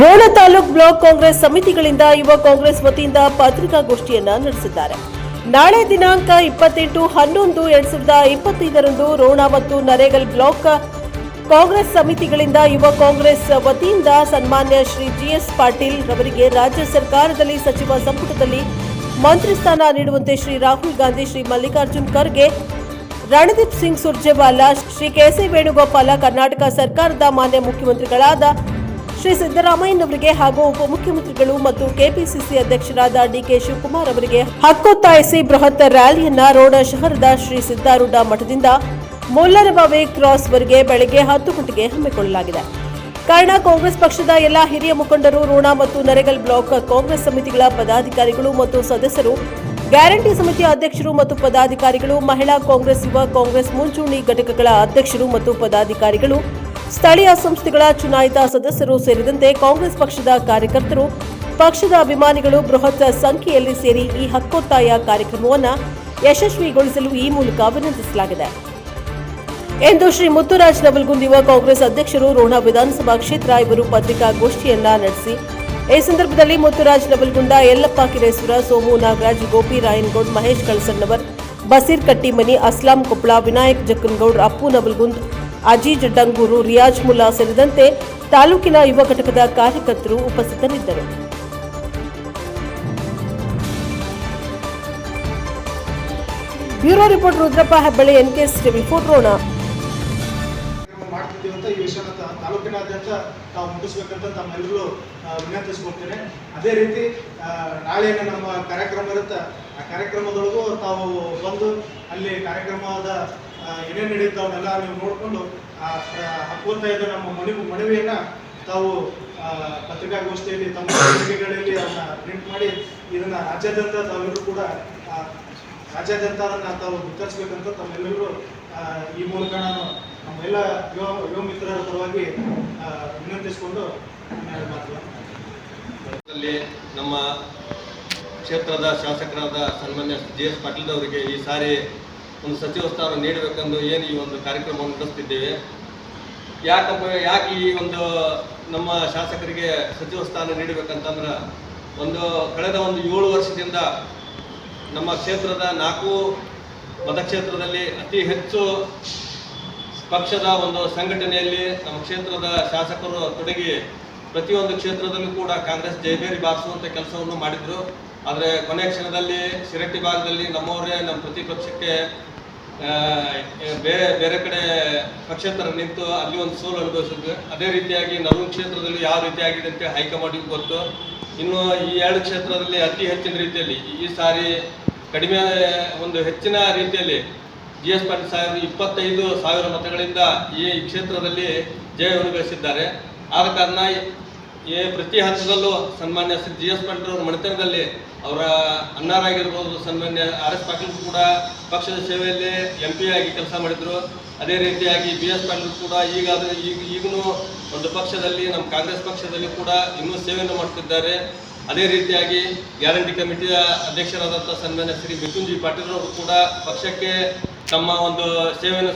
Ron taluk block Congress ಸಮಿತಿಗಳಿಂದ ಯುವ ಕಾಂಗ್ರೆಸ್ ವತಿಯಿಂದ ಪತ್ರಿಕಾಗೋಷ್ಠಿಯನ್ನ ನಡೆಸಿದ್ದಾರೆ. ನಾಳೆ ದಿನಾಂಕ ಇಪ್ಪತ್ತೆಂಟು, ಹನ್ನೊಂದು, ಎರಡ್ ಸಾವಿರದ ಇಪ್ಪತ್ತೈದರಂದು ರೋಣ ಮತ್ತು ನರೇಗಲ್ ಬ್ಲಾಕ್ ಕಾಂಗ್ರೆಸ್ ಸಮಿತಿಗಳಿಂದ ಯುವ ಕಾಂಗ್ರೆಸ್ ವತಿಯಿಂದ ಸನ್ಮಾನ್ಯ ಶ್ರೀ ಜಿಎಸ್ ಪಾಟೀಲ್ ರವರಿಗೆ ರಾಜ್ಯ ಸರ್ಕಾರದಲ್ಲಿ ಸಚಿವ ಸಂಪುಟದಲ್ಲಿ ಮಂತ್ರಿ ಸ್ಥಾನ ನೀಡುವಂತೆ ಶ್ರೀ ರಾಹುಲ್ ಗಾಂಧಿ, ಶ್ರೀ ಮಲ್ಲಿಕಾರ್ಜುನ್ ಖರ್ಗೆ, ರಣದೀಪ್ ಸಿಂಗ್ ಸುರ್ಜೇವಾಲಾ, ಶ್ರೀ ಕೆಸಿ ವೇಣುಗೋಪಾಲ, ಕರ್ನಾಟಕ ಸರ್ಕಾರದ ಮಾನ್ಯ ಮುಖ್ಯಮಂತ್ರಿಗಳಾದ ಶ್ರೀ ಸಿದ್ದರಾಮಯ್ಯನವರಿಗೆ ಹಾಗೂ ಉಪಮುಖ್ಯಮಂತ್ರಿಗಳು ಮತ್ತು ಕೆಪಿಸಿಸಿ ಅಧ್ಯಕ್ಷರಾದ ಡಿಕೆ ಶಿವಕುಮಾರ್ ಅವರಿಗೆ ಹಕ್ಕೊತ್ತಾಯಿಸಿ ಬೃಹತ್ ರ್ಯಾಲಿಯನ್ನ ರೋಡ ಶಹರದ ಶ್ರೀ ಸಿದ್ದಾರೂಢ ಮಠದಿಂದ ಮುಲ್ಲರಬಾವಿ ಕ್ರಾಸ್ ವರೆಗೆ ಬೆಳಗ್ಗೆ ಹತ್ತು ಗಂಟೆಗೆ ಹಮ್ಮಿಕೊಳ್ಳಲಾಗಿದೆ. ಕಾರಣ, ಕಾಂಗ್ರೆಸ್ ಪಕ್ಷದ ಎಲ್ಲ ಹಿರಿಯ ಮುಖಂಡರು ಋಣ ಮತ್ತು ನರೇಗಲ್ ಬ್ಲಾಕ್ ಕಾಂಗ್ರೆಸ್ ಸಮಿತಿಗಳ ಪದಾಧಿಕಾರಿಗಳು ಮತ್ತು ಸದಸ್ಯರು, ಗ್ಯಾರಂಟಿ ಸಮಿತಿಯ ಅಧ್ಯಕ್ಷರು ಮತ್ತು ಪದಾಧಿಕಾರಿಗಳು, ಮಹಿಳಾ ಕಾಂಗ್ರೆಸ್, ಯುವ ಕಾಂಗ್ರೆಸ್, ಮುಂಚೂಣಿ ಘಟಕಗಳ ಅಧ್ಯಕ್ಷರು ಮತ್ತು ಪದಾಧಿಕಾರಿಗಳು ಸ್ಥಳೀಯ ಸಂಸ್ಥೆಗಳ ಚುನಾಯಿತ ಸದಸ್ಯರು ಸೇರಿದಂತೆ ಕಾಂಗ್ರೆಸ್ ಪಕ್ಷದ ಕಾರ್ಯಕರ್ತರು, ಪಕ್ಷದ ಅಭಿಮಾನಿಗಳು ಬೃಹತ್ ಸಂಖ್ಯೆಯಲ್ಲಿ ಸೇರಿ ಈ ಹಕ್ಕೊತ್ತಾಯ ಕಾರ್ಯಕ್ರಮವನ್ನು ಯಶಸ್ವಿಗೊಳಿಸಲು ಈ ಮೂಲಕ ವಿನಂತಿಸಲಾಗಿದೆ. ಎಂದು ಶ್ರೀ ಮುತ್ತುರಾಜ್ ನವಲ್ಗುಂದ್ ಯುವ ಕಾಂಗ್ರೆಸ್ ಅಧ್ಯಕ್ಷರು ರೋಣ ವಿಧಾನಸಭಾ ಕ್ಷೇತ್ರ ಇವರು ಪತ್ರಿಕಾಗೋಷ್ಠಿಯನ್ನ ನಡೆಸಿ. ಈ ಸಂದರ್ಭದಲ್ಲಿ ಮುತ್ತುರಾಜ್ ನವಲ್ಗುಂದ ಯಲ್ಲಪ್ಪ ಕಿರೇಶ್ವರ, ಸೋಮು ನಾಗರಾಜ್, ಗೋಪಿ ರಾಯನ್ಗೌಡ್, ಮಹೇಶ್ ಕಳಸಣ್ಣವರ್, ಬಸೀರ್ ಕಟ್ಟಿಮನಿ, ಅಸ್ಲಾಂ ಕೊಪ್ಪಳ ವಿನಾಯಕ್ ಜಕ್ಕನಗೌಡ್, ಅಪ್ಪು ನವಲ್ಗುಂದ್ ಅಜೀಜ್ ಡಂಗೂರು, ರಿಯಾಜ್ ಮುಲ್ಲಾ ಸೇರಿದಂತೆ ತಾಲೂಕಿನ ಯುವ ಘಟಕದ ಕಾರ್ಯಕರ್ತರು ಉಪಸ್ಥಿತರಿದ್ದರು. Bureau report Rudrappa Hebballi NKS TV four Ron. ಕಾರ್ಯಕ್ರಮ ಈ ತಾಲೂಕಿನಾದ್ಯಂತ ತಾವು ಮುಗಿಸ್ಬೇಕಂತ ತಮ್ಮೆಲ್ಲರೂ ವಿನಂತಿಸ್ಕೊಳ್ತೇನೆ. ಅದೇ ರೀತಿ ನಾಳೆ ನಮ್ಮ ಕಾರ್ಯಕ್ರಮ ಇರುತ್ತೆ. ಆ ಕಾರ್ಯಕ್ರಮದೊಳಗೂ ತಾವು ಬಂದು ಅಲ್ಲಿ ಕಾರ್ಯಕ್ರಮದ ಏನೇನು ನಡೆಯುತ್ತವನ್ನೆಲ್ಲ ನೀವು ನೋಡಿಕೊಂಡು ಹಕ್ಕೊತ್ತಾಯದ ನಮ್ಮ ಮನವಿ ಮನವಿಯನ್ನ ತಾವು ಆ, ಪತ್ರಿಕಾಗೋಷ್ಠಿಯಲ್ಲಿ ತಮ್ಮ ಪತ್ರಿಕೆಗಳಲ್ಲಿ ಅದನ್ನ ಪ್ರಿಂಟ್ ಮಾಡಿ ಇದನ್ನ ರಾಜ್ಯಾದ್ಯಂತ ತಾವೆಲ್ಲರೂ ಕೂಡ ಆ, ರಾಜ್ಯಾದ್ಯಂತ ಅದನ್ನ ತಾವು ವಿತರಿಸ್ಬೇಕಂತ ತಮ್ಮೆಲ್ಲರೂ ಆ, ಈ ಮೂಲಕ ನಾನು ನಮ್ಮೆಲ್ಲ ಯುವ ಯುವ ಮಿತ್ರರ ಪರವಾಗಿ ಆ, ವಿನಂತಿಸಿಕೊಂಡು ನಮ್ಮ ಕ್ಷೇತ್ರದ ಶಾಸಕರಾದ ಸನ್ಮಾನ್ಯ ಜಿ ಎಸ್ ಪಾಟೀಲ್ ಅವರಿಗೆ ಈ ಸಾರಿ ಒಂದು ಸಚಿವ ಸ್ಥಾನ ನೀಡಬೇಕೆಂದು ಏನು ಈ ಒಂದು ಕಾರ್ಯಕ್ರಮವನ್ನು ನಡೆಸ್ತಿದ್ದೇವೆ. ಯಾಕಪ್ಪ, ಯಾಕೆ ಈ ಒಂದು ನಮ್ಮ ಶಾಸಕರಿಗೆ ಸಚಿವ ಸ್ಥಾನ ನೀಡಬೇಕಂತಂದ್ರೆ ಒಂದು ಕಳೆದ ಒಂದು ಏಳು ವರ್ಷದಿಂದ ನಮ್ಮ ಕ್ಷೇತ್ರದ ನಾಲ್ಕು ಮತಕ್ಷೇತ್ರದಲ್ಲಿ ಅತಿ ಹೆಚ್ಚು ಪಕ್ಷದ ಒಂದು ಸಂಘಟನೆಯಲ್ಲಿ ನಮ್ಮ ಕ್ಷೇತ್ರದ ಶಾಸಕರು ತೊಡಗಿ ಪ್ರತಿಯೊಂದು ಕ್ಷೇತ್ರದಲ್ಲೂ ಕೂಡ ಕಾಂಗ್ರೆಸ್ ಜಯಬೇರಿ ಬಾರಿಸುವಂಥ ಕೆಲಸವನ್ನು ಮಾಡಿದರು. ಆದರೆ ಕೊನೆಯ ಕ್ಷಣದಲ್ಲಿ ಶಿರಟ್ಟಿ ಭಾಗದಲ್ಲಿ ನಮ್ಮವರೇ ನಮ್ಮ ಪ್ರತಿಪಕ್ಷಕ್ಕೆ ಬೇರೆ ಬೇರೆ ಕಡೆ ಪಕ್ಷೇತರ ನಿಂತು ಅಲ್ಲಿ ಒಂದು ಸೋಲು ಅನುಭವಿಸಿದ್ವಿ. ಅದೇ ರೀತಿಯಾಗಿ ನಲ್ವತ್ತು ಕ್ಷೇತ್ರದಲ್ಲಿ ಯಾವ ರೀತಿಯಾಗಿದೆ ಅಂತ ಹೈಕಮಾಂಡಿಗೆ ಗೊತ್ತು. ಇನ್ನು ಈ ಎರಡು ಕ್ಷೇತ್ರದಲ್ಲಿ ಅತಿ ಹೆಚ್ಚಿನ ರೀತಿಯಲ್ಲಿ, ಈ ಸಾರಿ ಕಡಿಮೆ, ಒಂದು ಹೆಚ್ಚಿನ ರೀತಿಯಲ್ಲಿ ಜಿ ಎಸ್ ಪಾಟೀಲ್ ಸಾಹೇಬ್ ಇಪ್ಪತ್ತೈದು ಸಾವಿರ ಮತಗಳಿಂದ ಈ ಕ್ಷೇತ್ರದಲ್ಲಿ ಜಯ ಅನುಭವಿಸಿದ್ದಾರೆ. ಆದ ಕಾರಣ ಈ ಪ್ರತಿ ಹಂತದಲ್ಲೂ ಸನ್ಮಾನ್ಯ ಜಿ ಎಸ್ ಪಾಟೀಲ್ ಅವರ ಮನೆತನದಲ್ಲಿ ಅವರ ಅಣ್ಣಾರಾಗಿರ್ಬೋದು ಸನ್ಮಾನ್ಯ ಆರ್ ಎಸ್ ಪಾಟೀಲ್ ಕೂಡ ಪಕ್ಷದ ಸೇವೆಯಲ್ಲಿ ಎಂ ಪಿ ಆಗಿ ಕೆಲಸ ಮಾಡಿದರು. ಅದೇ ರೀತಿಯಾಗಿ ಬಿ ಎಸ್ ಪಾಟೀಲ್ ಕೂಡ ಈಗ ಈಗ ಈಗಲೂ ಒಂದು ಪಕ್ಷದಲ್ಲಿ, ನಮ್ಮ ಕಾಂಗ್ರೆಸ್ ಪಕ್ಷದಲ್ಲಿ ಕೂಡ ಇನ್ನೂ ಸೇವೆಯನ್ನು ಮಾಡ್ತಿದ್ದಾರೆ. ಅದೇ ರೀತಿಯಾಗಿ ಗ್ಯಾರಂಟಿ ಕಮಿಟಿಯ ಅಧ್ಯಕ್ಷರಾದಂಥ ಸನ್ಮಾನ್ಯ ಶ್ರೀ ಮಿಥುನ್ ಜಿ ಪಾಟೀಲ್ ಅವರು ಕೂಡ ಪಕ್ಷಕ್ಕೆ ತಮ್ಮ ಒಂದು ಸೇವೆಯನ್ನು